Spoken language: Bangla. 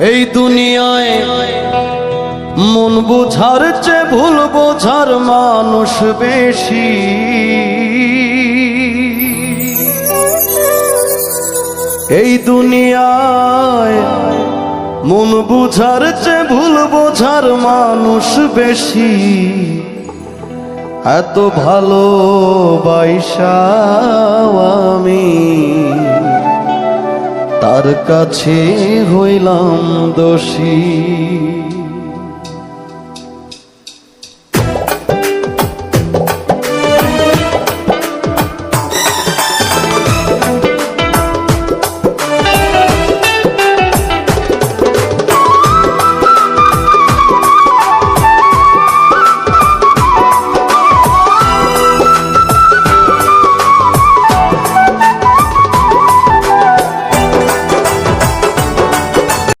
এই দুনিয়ায় মন বোঝার চেয়ে ভুল বোঝার মানুষ বেশি। এই দুনিয়ায় মন বুঝার চেয়ে ভুল বোঝার মানুষ বেশি। এত ভালো আমি। তার কাছে হইলাম দোষী।